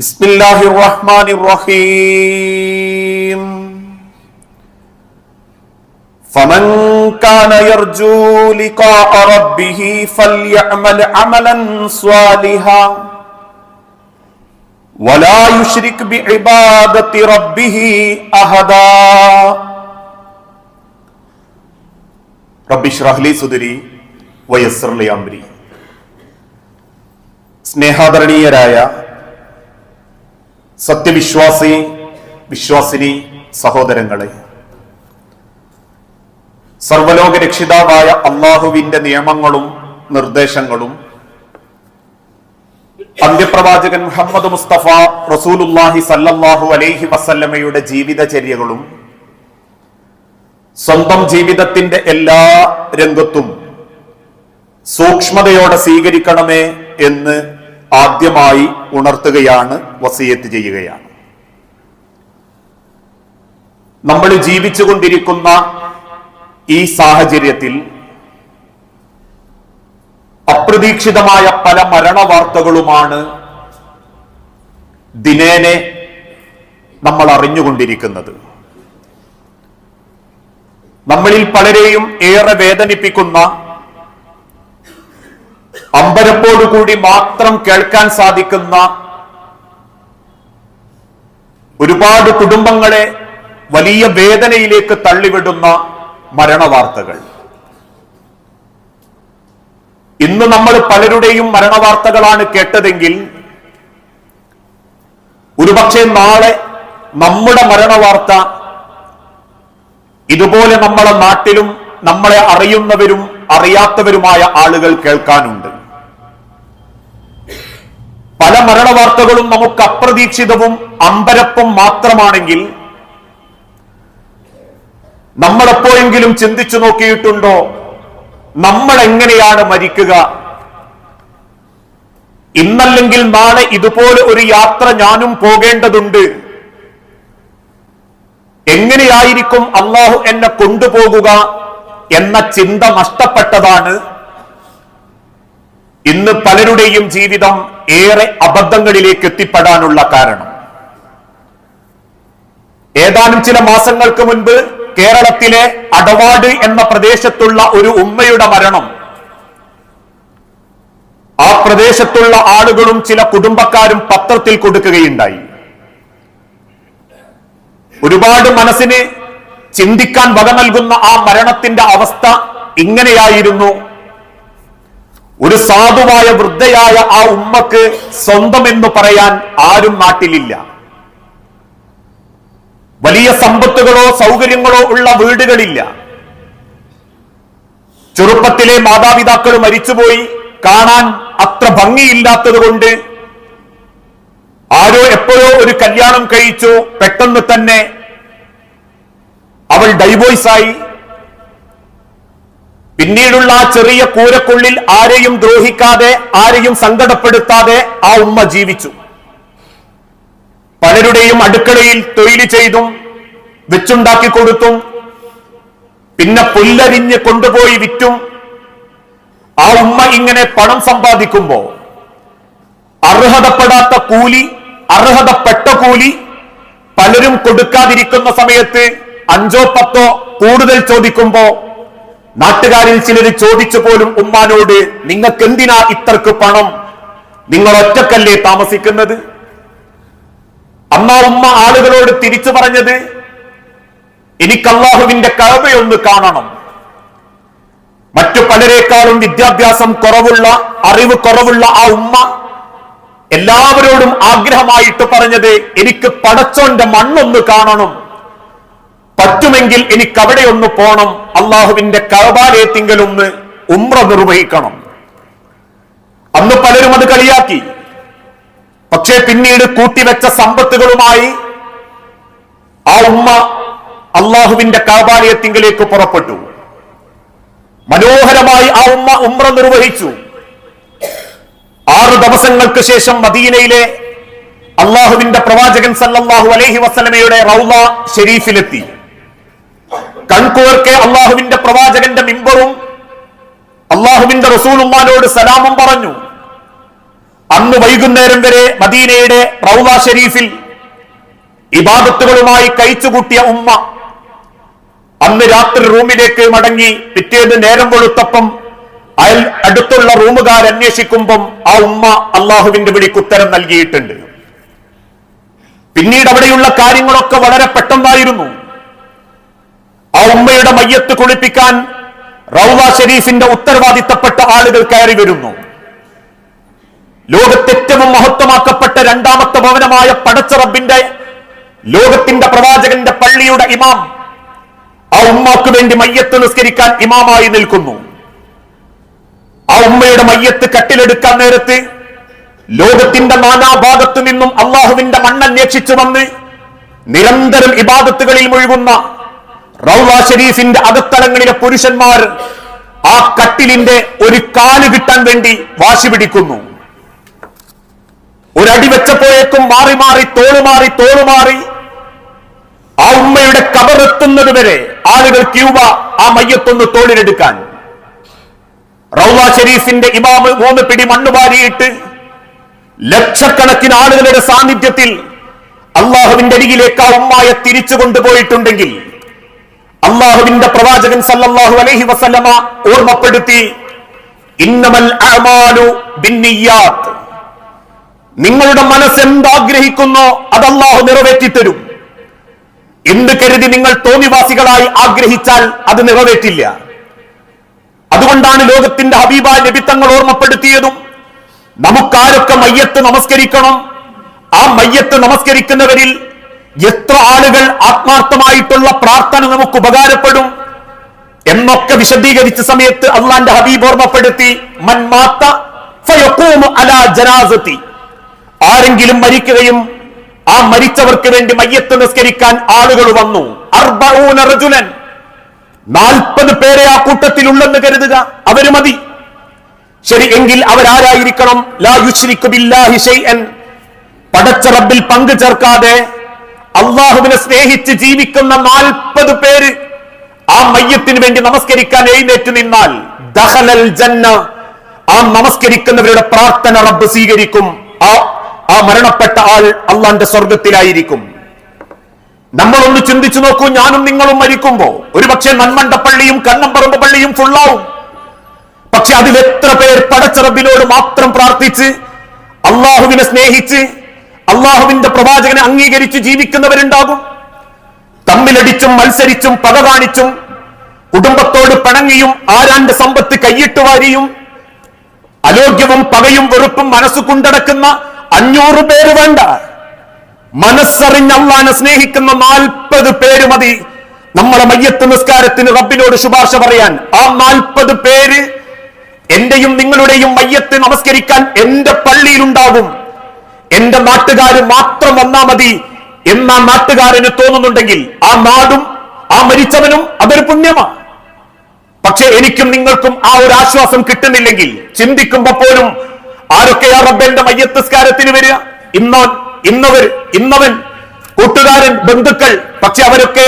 بسم الله الرحمن الرحيم فمن كان يرجو لقاء ربه فليعمل عملا صالحا ولا يشرك بعبادة ربه أحدا رب اشرح لي صدري ويسر لي أمري സ്നേഹാദരണീയരായ സത്യവിശ്വാസി വിശ്വാസിനി സഹോദരങ്ങളെ. സർവലോക രക്ഷിതാവായ അള്ളാഹുവിന്റെ നിയമങ്ങളും നിർദ്ദേശങ്ങളും അന്ത്യപ്രവാചകൻ മുഹമ്മദ് മുസ്തഫ റസൂലുല്ലാഹി സല്ലല്ലാഹു അലൈഹി വസല്ലമയുടെ ജീവിതചര്യകളും സ്വന്തം ജീവിതത്തിന്റെ എല്ലാ രംഗത്തും സൂക്ഷ്മതയോടെ സ്വീകരിക്കണമേ എന്ന് ആദ്യമായി ഉണർത്തുകയാണ് വസീയത്ത് ചെയ്യുകയാണ്. നമ്മൾ ജീവിച്ചുകൊണ്ടിരിക്കുന്ന ഈ സാഹചര്യത്തിൽ അപ്രതീക്ഷിതമായ പല മരണ വാർത്തകളുമാണ് ദിനേനെ നമ്മൾ അറിഞ്ഞുകൊണ്ടിരിക്കുന്നത്. നമ്മളിൽ പലരെയും ഏറെ വേദനിപ്പിക്കുന്ന അമ്പരപ്പോടുകൂടി മാത്രം കേൾക്കാൻ സാധിക്കുന്ന ഒരുപാട് കുടുംബങ്ങളെ വലിയ വേദനയിലേക്ക് തള്ളിവിടുന്ന മരണവാർത്തകൾ. ഇന്ന് നമ്മൾ പലരുടെയും മരണവാർത്തകളാണ് കേട്ടതെങ്കിൽ ഒരുപക്ഷെ നാളെ നമ്മുടെ മരണവാർത്ത ഇതുപോലെ നമ്മളെ നാട്ടിലും നമ്മളെ അറിയുന്നവരും അറിയാത്തവരുമായ ആളുകൾ കേൾക്കാനുണ്ട്. പല മരണവാർത്തകളും നമുക്ക് അപ്രതീക്ഷിതവും അമ്പരപ്പും മാത്രമാണെങ്കിൽ നമ്മളെപ്പോഴെങ്കിലും ചിന്തിച്ചു നോക്കിയിട്ടുണ്ടോ? നമ്മൾ എങ്ങനെയാണ് മരിക്കുക? ഇന്നല്ലെങ്കിൽ നാളെ ഇതുപോലെ ഒരു യാത്ര ഞാനും പോകേണ്ടതുണ്ട്. എങ്ങനെയായിരിക്കും അള്ളാഹു എന്നെ കൊണ്ടുപോകുക എന്ന ചിന്ത നഷ്ടപ്പെട്ടതാണ്. ഇന്ന് പലരുടെയും ജീവിതം ഏറെ അബദ്ധങ്ങളിലേക്ക് എത്തിപ്പെടാനുള്ള കാരണം. ഏതാനും ചില മാസങ്ങൾക്ക് മുൻപ് കേരളത്തിലെ അടവാട് എന്ന പ്രദേശത്തുള്ള ഒരു ഉമ്മയുടെ മരണം. ആ പ്രദേശത്തുള്ള ആളുകളും ചില കുടുംബക്കാരും പത്രത്തിൽ കൊടുക്കുകയുണ്ടായി. ഒരുപാട് മനസ്സിന് ചിന്തിക്കാൻ വക നൽകുന്ന ആ മരണത്തിന്റെ അവസ്ഥ ഇങ്ങനെയായിരുന്നു. ഒരു സാധുവായ വൃദ്ധയായ ആ ഉമ്മക്ക് സ്വന്തം എന്ന് പറയാൻ ആരും നാട്ടിലില്ല. വലിയ സമ്പത്തുകളോ സൗകര്യങ്ങളോ ഉള്ള വീടുകളില്ല. ചെറുപ്പത്തിലെ മാതാപിതാക്കൾ മരിച്ചുപോയി. കാണാൻ അത്ര ഭംഗിയില്ലാത്തത് കൊണ്ട് ആരോ എപ്പോഴോ ഒരു കല്യാണം കഴിച്ചു. പെട്ടെന്ന് തന്നെ അവൾ ഡൈവോഴ്സായി പിന്നീടുള്ള ആ ചെറിയ കൂരക്കുള്ളിൽ ആരെയും ദ്രോഹിക്കാതെ ആരെയും സങ്കടപ്പെടുത്താതെ ആ ഉമ്മ ജീവിച്ചു. പലരുടെയും അടുക്കളയിൽ തൊഴിൽ ചെയ്തും വെച്ചുണ്ടാക്കി കൊടുത്തും പിന്നെ പുല്ലരിഞ്ഞ് കൊണ്ടുപോയി വിറ്റും. ആ ഉമ്മ ഇങ്ങനെ പണം സമ്പാദിക്കുമ്പോ അർഹതപ്പെടാത്ത കൂലി അർഹതപ്പെട്ട കൂലി പലരും കൊടുക്കാതിരിക്കുന്ന സമയത്ത് അഞ്ചോ പത്തോ കൂടുതൽ ചോദിക്കുമ്പോ നാട്ടുകാരിൽ ചിലർ ചോദിച്ചു പോലും ഉമ്മാനോട് നിങ്ങൾക്ക് എന്തിനാ ഇത്രക്ക് പണം? നിങ്ങൾ ഒറ്റക്കല്ലേ താമസിക്കുന്നത്? അമ്മ ഉമ്മ ആളുകളോട് തിരിച്ചു പറഞ്ഞത് എനിക്ക് അള്ളാഹുവിന്റെ കഴവയൊന്ന് കാണണം. മറ്റു പലരെക്കാളും വിദ്യാഭ്യാസം കുറവുള്ള അറിവ് കുറവുള്ള ആ ഉമ്മ എല്ലാവരോടും ആഗ്രഹമായിട്ട് പറഞ്ഞത് എനിക്ക് പടച്ചോന്റെ മണ്ണൊന്ന് കാണണം. പറ്റുമെങ്കിൽ എനിക്ക് അവിടെ ഒന്ന് പോണം. അള്ളാഹുവിന്റെ കബാലയത്തിങ്കലൊന്ന് ഉമ്ര നിർവഹിക്കണം. അന്ന് പലരും അത് കളിയാക്കി. പക്ഷേ പിന്നീട് കൂട്ടിവെച്ച സമ്പത്തുകളുമായി ആ ഉമ്മ അള്ളാഹുവിന്റെ കാബാലയത്തിങ്കിലേക്ക് പുറപ്പെട്ടു. മനോഹരമായി ആ ഉമ്മ ഉമ്ര നിർവഹിച്ചു. ആറ് ദിവസങ്ങൾക്ക് ശേഷം മദീനയിലെ അള്ളാഹുവിന്റെ പ്രവാചകൻ സല്ലാഹു അലഹി വസല്ലമയുടെ റൗള ഷെരീഫിലെത്തി. കൺകൂർക്കെ അള്ളാഹുവിന്റെ പ്രവാചകന്റെ മിമ്പറും അള്ളാഹുവിന്റെ റസൂലുമാനോട് സലാമും പറഞ്ഞു. അന്ന് വൈകുന്നേരം വരെ മദീനയുടെ റൗള ഷെരീഫിൽ ഇബാദത്തുകളുമായി കഴിച്ചുകൂട്ടിയ ഉമ്മ അന്ന് രാത്രി റൂമിലേക്ക് മടങ്ങി പിറ്റേന്ന് നേരം വെളുത്തപ്പം അയൽ അടുത്തുള്ള റൂമുകാർ അന്വേഷിക്കുമ്പം ആ ഉമ്മ അള്ളാഹുവിന്റെ വിളിക്ക് ഉത്തരം നൽകിയിട്ടുണ്ട്. പിന്നീട് അവിടെയുള്ള കാര്യങ്ങളൊക്കെ വളരെ പെട്ടെന്നായിരുന്നു. ആ ഉമ്മയുടെ മയ്യത്ത് കുളിപ്പിക്കാൻ റൗദ ഷെരീഫിന്റെ ഉത്തരവാദിത്തപ്പെട്ട ആളുകൾ കയറി വരുന്നു. ലോകത്തേറ്റവും മഹത്വമാക്കപ്പെട്ട രണ്ടാമത്തെ ഭവനമായ പടച്ച റബ്ബിന്റെ ലോകത്തിന്റെ പ്രവാചകന്റെ പള്ളിയുടെ ഇമാം ആ ഉമ്മാക്ക് വേണ്ടി മയ്യത്ത് നിസ്കരിക്കാൻ ഇമാമായി നിൽക്കുന്നു. ആ ഉമ്മയുടെ മയ്യത്ത് കട്ടിലെടുക്കാൻ നേരത്ത് ലോകത്തിന്റെ നാനാഭാഗത്തു നിന്നും അള്ളാഹുവിന്റെ മണ്ണന്വേഷിച്ചു വന്ന് നിരന്തരം ഇബാദത്തുകളിൽ മുഴുകുന്ന റൗള ഷരീഫിന്റെ അകത്തളങ്ങളിലെ പുരുഷന്മാർ ആ കട്ടിലിന്റെ ഒരു കാൽ കിട്ടാൻ വേണ്ടി വാശി പിടിക്കുന്നു. ഒരടി വെച്ചപ്പോഴേക്കും മാറി മാറി തോളു മാറി തോളു മാറി. ആ ഉമ്മയുടെ കബറെത്തുന്നത് വരെ ആളുകൾ ക്യൂബ ആ മയ്യത്തൊന്ന് തോളിലെടുക്കാൻ. റൗള ഷരീഫിന്റെ ഇമാമ് മൂന്ന് പിടി മണ്ണ് വാരിയിട്ട് ലക്ഷക്കണക്കിന് ആളുകളുടെ സാന്നിധ്യത്തിൽ അള്ളാഹുവിന്റെ അരികിലേക്ക് ആ ഉമ്മായ തിരിച്ചു കൊണ്ടുപോയിട്ടുണ്ടെങ്കിൽ അള്ളാഹുവിന്റെ പ്രവാചകൻ സല്ലല്ലാഹു അലൈഹി വസല്ലമ ഓർമ്മപ്പെടുത്തി നിങ്ങളുടെ മനസ്സ് എന്താഗ്രഹിക്കുന്നു അത് അള്ളാഹു നിറവേറ്റിത്തരും. എന്ത് കരുതി നിങ്ങൾ തോന്നിവാസികളായി ആഗ്രഹിച്ചാൽ അത് നിറവേറ്റില്ല. അതുകൊണ്ടാണ് ലോകത്തിന്റെ ഹബീബ ലഭിത്തങ്ങൾ ഓർമ്മപ്പെടുത്തിയതും നമുക്കാരൊക്കെ മയ്യത്ത് നമസ്കരിക്കണം. ആ മയ്യത്ത് നമസ്കരിക്കുന്നവരിൽ എത്ര ആളുകൾ ആത്മാർത്ഥമായിട്ടുള്ള പ്രാർത്ഥന നമുക്ക് ഉപകാരപ്പെടും എന്നൊക്കെ വിശദീകരിച്ച സമയത്ത് അള്ളാന്റെ ഹബീബ് ഓർമ്മപ്പെടുത്തി മൻമാത്ത ജനാസത്തി. ആരെങ്കിലും മരിക്കുകയും ആ മരിച്ചവർക്ക് വേണ്ടി മയ്യത്ത് നിസ്കരിക്കാൻ ആളുകൾ വന്നു. അർബൂനർജുനൻ നാൽപ്പത് പേരെ ആ കൂട്ടത്തിലുള്ളെന്ന് കരുതുക അവർ മതി. ശരി എങ്കിൽ അവരാരായിരിക്കണം? ലാ യുശ്രിക്കു ബില്ലാഹി ഷൈഅൻ പടച്ച റബ്ബിൽ പങ്കു ചേർക്കാതെ അള്ളാഹുവിനെ സ്നേഹിച്ച് ജീവിക്കുന്ന നാൽപ്പത് പേര് ആ മയ്യത്തിന് വേണ്ടി നമസ്കരിക്കാൻ എഴുന്നേറ്റ് നിന്നാൽ ദഹലൽ ജന്ന ആ നമസ്കരിക്കുന്നവരുടെ പ്രാർത്ഥന റബ്ബ് സ്വീകരിക്കും. ആ ആ മരണപ്പെട്ട ആൾ അള്ളാന്റെ സ്വർഗത്തിലായിരിക്കും. നമ്മളൊന്ന് ചിന്തിച്ചു നോക്കൂ ഞാനും നിങ്ങളും മരിക്കുമ്പോ ഒരുപക്ഷെ നന്മണ്ടപ്പള്ളിയും കണ്ണമ്പറമ്പ് പള്ളിയും ഫുള്ളാവും പക്ഷെ അതിൽ എത്ര പേർ പടച്ചറബിനോട് മാത്രം പ്രാർത്ഥിച്ച് അള്ളാഹുവിനെ സ്നേഹിച്ച് അള്ളാഹുവിന്റെ പ്രവാചകനെ അംഗീകരിച്ച് ജീവിക്കുന്നവരുണ്ടാകും. തമ്മിലടിച്ചും മത്സരിച്ചും പക കാണിച്ചും കുടുംബത്തോട് പണങ്ങിയും ആരാന്റെ സമ്പത്ത് കൈയിട്ട് വാരിയും അലോഗ്യവും പകയും വെറുപ്പും മനസ്സു കൊണ്ടടക്കുന്ന അഞ്ഞൂറ് പേര് വേണ്ട. മനസ്സറിഞ്ഞ് അള്ളാനെ സ്നേഹിക്കുന്ന നാൽപ്പത് പേര് മതി. നമ്മളെ മയ്യത്ത് നിസ്കാരത്തിന് റബ്ബിനോട് ശുപാർശ പറയാൻ ആ നാൽപ്പത് പേര് എന്റെയും നിങ്ങളുടെയും മയ്യത്ത് നമസ്കരിക്കാൻ എന്റെ പള്ളിയിലുണ്ടാകും. എന്റെ നാട്ടുകാർ മാത്രം വന്നാ മതി എന്ന നാട്ടുകാരന് തോന്നുന്നുണ്ടെങ്കിൽ ആ നാടും ആ മരിച്ചവനും അതൊരു പുണ്യമാണ് പക്ഷെ എനിക്കും നിങ്ങൾക്കും ആ ഒരു ആശ്വാസം കിട്ടുന്നില്ലെങ്കിൽ ചിന്തിക്കുമ്പോ പോലും ആരൊക്കെയാ റബ്ബന്റെ മയ്യത്തസ്കാരത്തിന് വരിക? ഇന്നോ ഇന്നവർ ഇന്നവൻ കൂട്ടുകാരൻ ബന്ധുക്കൾ പക്ഷെ അവരൊക്കെ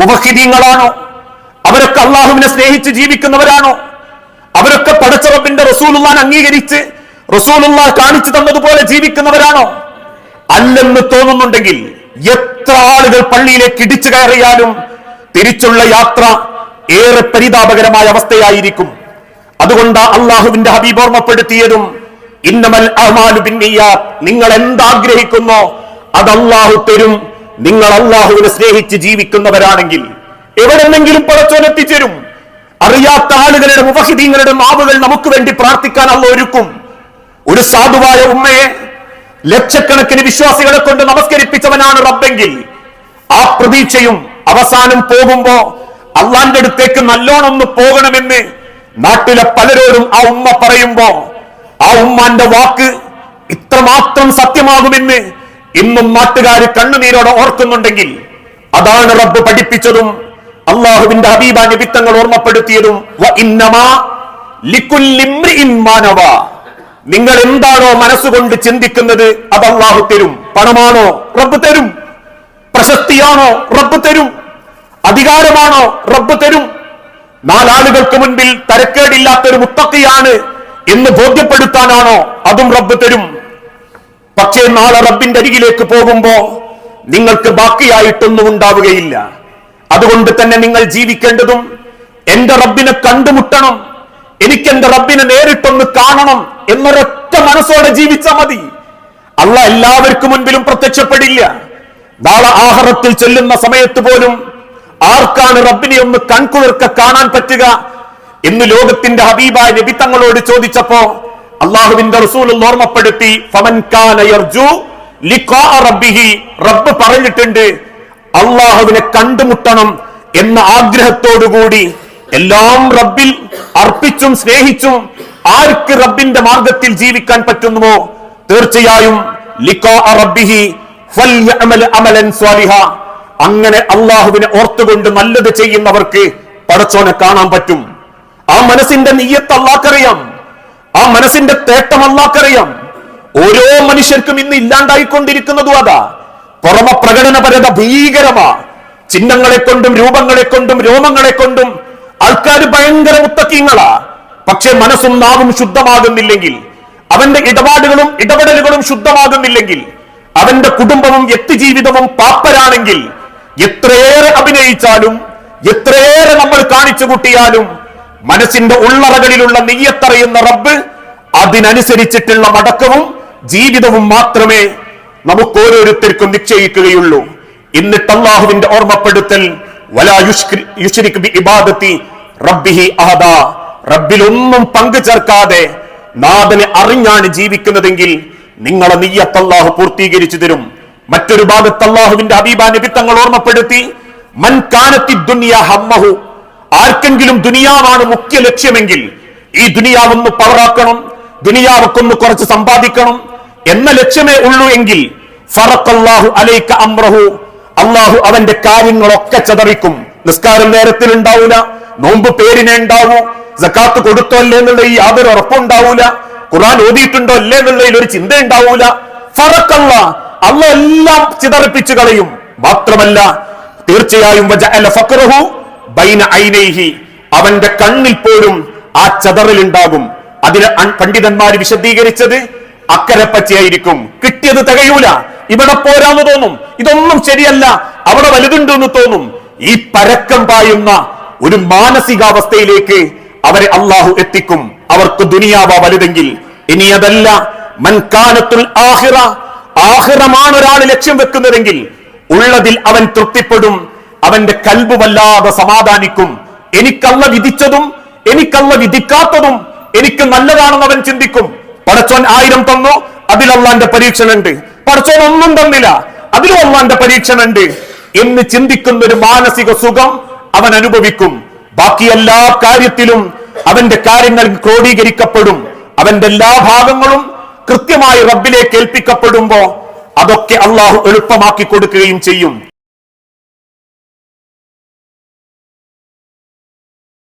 മുഖഹിദീങ്ങളാണോ അവരൊക്കെ അള്ളാഹുവിനെ സ്നേഹിച്ച് ജീവിക്കുന്നവരാണോ? അവരൊക്കെ പടച്ച റബ്ബിന്റെ റസൂലുള്ളാൻ അംഗീകരിച്ച് റസൂലുള്ള കാണിച്ചു തന്നതുപോലെ ജീവിക്കുന്നവരാണോ? അല്ലെന്ന് തോന്നുന്നുണ്ടെങ്കിൽ എത്ര ആളുകൾ പള്ളിയിലേക്ക് ഇടിച്ചു കയറിയാലും തിരിച്ചുള്ള യാത്ര ഏറെ പരിതാപകരമായ അവസ്ഥയായിരിക്കും. അതുകൊണ്ട് അള്ളാഹുവിന്റെ ഹബീബ് ഓർമ്മപ്പെടുത്തിയതും ഇന്നമൽ അഹ്മാലു ബിന്നിയ്യാത്ത് നിങ്ങൾ എന്താഗ്രഹിക്കുന്നോ അത് അള്ളാഹു തരും. നിങ്ങൾ അള്ളാഹുവിനെ സ്നേഹിച്ച് ജീവിക്കുന്നവരാണെങ്കിൽ എവിടെന്നെങ്കിലും പടച്ചോൻ എത്തിച്ചേരും. അറിയാത്ത ആളുകളുടെ മുഫഹിദീങ്ങളുടെ നാവുകൾ നമുക്ക് വേണ്ടി പ്രാർത്ഥിക്കാൻ അള്ള ഒരുക്കും. ഒരു സാധുവായ ഉമ്മയെ ലക്ഷക്കണക്കിന് വിശ്വാസികളെ കൊണ്ട് നമസ്കരിപ്പിച്ചവനാണ് റബ്ബെങ്കിൽ ആ പ്രതീക്ഷയും അവസാനം പോകുമ്പോ അള്ളാന്റെ അടുത്തേക്ക് നല്ലോണം ഒന്ന് പോകണമെന്ന് നാട്ടിലെ പലരോടും ആ ഉമ്മ പറയുമ്പോ ആ ഉമ്മാന്റെ വാക്ക് ഇത്രമാത്രം സത്യമാകുമെന്ന് ഇന്നും നാട്ടുകാർ കണ്ണുനീരോടെ ഓർക്കുന്നുണ്ടെങ്കിൽ അതാണ് റബ്ബ് പഠിപ്പിച്ചതും അള്ളാഹുവിന്റെ ഹബീബ നിമിത്തങ്ങൾ ഓർമ്മപ്പെടുത്തിയതും നിങ്ങൾ എന്താണോ മനസ്സുകൊണ്ട് ചിന്തിക്കുന്നത് അത് അള്ളാഹു തരും. പണമാണോ? റബ്ബ് തരും. പ്രശസ്തിയാണോ? റബ്ബ് തരും. അധികാരമാണോ? റബ്ബ് തരും. നാലാളുകൾക്ക് മുൻപിൽ തരക്കേടില്ലാത്തൊരു മുത്തക്കിയാണ് എന്ന് ബോധ്യപ്പെടുത്താനാണോ? അതും റബ്ബ് തരും. പക്ഷേ നാളെ റബ്ബിന്റെ അരികിലേക്ക് പോകുമ്പോ നിങ്ങൾക്ക് ബാക്കിയായിട്ടൊന്നും ഉണ്ടാവുകയില്ല. അതുകൊണ്ട് തന്നെ നിങ്ങൾ ജീവിക്കേണ്ടതും എന്റെ റബ്ബിനെ കണ്ടുമുട്ടണം. എനിക്ക് എന്റെ റബ്ബിനെ നേരിട്ടൊന്ന് കാണണം എന്നൊരൊറ്റ മനസ്സോടെ ജീവിച്ചാൽ മതി. അല്ല എല്ലാവർക്കും മുൻപിലും പ്രത്യക്ഷപ്പെടില്ല. നാളെ ആഹാരത്തിൽ ചെല്ലുന്ന സമയത്ത് പോലും ആർക്കാണ് റബ്ബിനെ ഒന്ന് കൺകുളിർക്ക കാണാൻ പറ്റുക? എന്ന് ലോകത്തിന്റെ ഹബീബായ നബി തങ്ങളോട് ചോദിച്ചപ്പോ അള്ളാഹുവിന്റെ റസൂൽ ഓർമ്മപ്പെടുത്തി റബ്ബ് പറഞ്ഞിട്ടുണ്ട് അള്ളാഹുവിനെ കണ്ടുമുട്ടണം എന്ന ആഗ്രഹത്തോടുകൂടി എല്ലാം റബ്ബിൽ അർപ്പിച്ചും സ്നേഹിച്ചും ആർക്ക് റബ്ബിന്റെ മാർഗത്തിൽ ജീവിക്കാൻ പറ്റുന്നുവോ? തീർച്ചയായും അങ്ങനെ അള്ളാഹുവിനെ ഓർത്തുകൊണ്ട് നല്ലത് ചെയ്യുന്നവർക്ക് പടച്ചോനെ കാണാൻ പറ്റും. ആ മനസ്സിന്റെ നീയത്ത് അള്ളാക്കറിയാം ആ മനസ്സിന്റെ തേട്ടം അള്ളാക്കറിയാം ഓരോ മനുഷ്യർക്കും ഇന്ന് ഇല്ലാണ്ടായിക്കൊണ്ടിരിക്കുന്നതും അതാ. പുറമ പ്രകടനപരത ഭീകരമാ. ചിഹ്നങ്ങളെ കൊണ്ടും രൂപങ്ങളെ കൊണ്ടും രോമങ്ങളെ കൊണ്ടും ആൾക്കാർ ഭയങ്കര മുത്തക്കീങ്ങളാ. പക്ഷെ മനസ്സും നാവും ശുദ്ധമാകുന്നില്ലെങ്കിൽ അവന്റെ ഇടപാടുകളും ഇടപെടലുകളും ശുദ്ധമാകുന്നില്ലെങ്കിൽ അവന്റെ കുടുംബവും വ്യക്തിജീവിതവും പാപ്പരാണെങ്കിൽ എത്രയേറെ അഭിനയിച്ചാലും എത്രയേറെ നമ്മൾ കാണിച്ചു കൂട്ടിയാലും മനസ്സിന്റെ ഉള്ളറകളിലുള്ള നെയ്യത്തറിയുന്ന റബ്ബ് അതിനനുസരിച്ചിട്ടുള്ള മടക്കവും ജീവിതവും മാത്രമേ നമുക്ക് ഓരോരുത്തർക്കും നിശ്ചയിക്കുകയുള്ളൂ. എന്നിട്ട് അള്ളാഹുവിന്റെ ഓർമ്മപ്പെടുത്തൽ വലാ ബി ഇബാദത്തി റബ്ബിഹി അഹദ. റബ്ബിൽ ഒന്നും പങ്കു ചേർക്കാതെ നാഥനെ അറിഞ്ഞാണ് ജീവിക്കുന്നതെങ്കിൽ നിങ്ങളെ നീയത്ത് അള്ളാഹു പൂർത്തീകരിച്ചു തരും. മറ്റൊരു ഭാഗത്ത് അള്ളാഹുവിന്റെ ഹബീബ നബി തങ്ങൾ ഓർമ്മപ്പെടുത്തി മൻ കാനത്തി ദുനിയ ഹമ്മഹു. ആർക്കെങ്കിലും ദുനിയാവാണ് മുഖ്യ ലക്ഷ്യമെങ്കിൽ ഈ ദുനിയാവൊന്ന് പവറാക്കണം ദുനിയാവൊക്കൊന്ന് കുറച്ച് സമ്പാദിക്കണം എന്ന ലക്ഷ്യമേ ഉള്ളൂ എങ്കിൽ ഫറഖല്ലാഹു അലൈക അംറഹു. അള്ളാഹു അവന്റെ കാര്യങ്ങളൊക്കെ ചതറിക്കും. നിസ്കാരം നേരത്തിൽ ഉണ്ടാവൂല നോമ്പ് പേരിനെ ഉണ്ടാവൂ ജക്കാത്ത് കൊടുത്തോ അല്ലേ എന്നുള്ള ഈ യാതൊരു ഉറപ്പുണ്ടാവൂല ഖുർആൻ ഓതിയിട്ടുണ്ടോ അല്ലേ എന്നുള്ളതിൽ ഒരു ചിന്ത ഉണ്ടാവൂല. ഫറക്കല്ല അല്ല എല്ലാം ചിതറിപ്പിച്ചു കളയും. മാത്രമല്ല തീർച്ചയായും അവന്റെ കണ്ണിൽ പോലും ആ ചതറലുണ്ടാകും. അതിന് അൺ- പണ്ഡിതന്മാര് വിശദീകരിച്ചത് അക്കരെ പച്ചയായിരിക്കും കിട്ടിയത് തികയൂല. ഇവിടെ പോരാന്ന് തോന്നും. ഇതൊന്നും ശരിയല്ല. അവിടെ വലുതുണ്ടെന്ന് തോന്നും. ഈ പരക്കം പായുന്ന ഒരു മാനസികാവസ്ഥയിലേക്ക് അവരെ അള്ളാഹു എത്തിക്കും. അവർക്ക് ദുനിയാവ വലുതെങ്കിൽ. ഇനി അതല്ല മൻകാനത്തുൽ ആഹിറ ആഹിറമാണ് ഒരാൾ ലക്ഷ്യം വെക്കുന്നതെങ്കിൽ ഉള്ളതിൽ അവൻ തൃപ്തിപ്പെടും അവന്റെ കൽബ് വല്ലാതെ സമാധാനിക്കും. എനിക്കല്ല വിധിച്ചതും എനിക്കല്ല വിധിക്കാത്തതും എനിക്ക് നല്ലതാണെന്ന് അവൻ ചിന്തിക്കും. പടച്ചോൻ ആയിരം തന്നു അതിലല്ലാന്റെ പരീക്ഷണുണ്ട്. പടച്ചോൻ ഒന്നും തന്നില്ല അതിലും അല്ലാന്റെ പരീക്ഷണുണ്ട്. എന്ന് ചിന്തിക്കുന്ന ഒരു മാനസിക സുഖം അവൻ അനുഭവിക്കും. ബാക്കി എല്ലാ കാര്യത്തിലും അവന്റെ കാര്യങ്ങൾ ക്രോഡീകരിക്കപ്പെടും. അവന്റെ എല്ലാ ഭാഗങ്ങളും കൃത്യമായി റബ്ബിലേക്ക് ഏൽപ്പിക്കപ്പെടുമ്പോ അതൊക്കെ അള്ളാഹു എളുപ്പമാക്കി കൊടുക്കുകയും ചെയ്യും.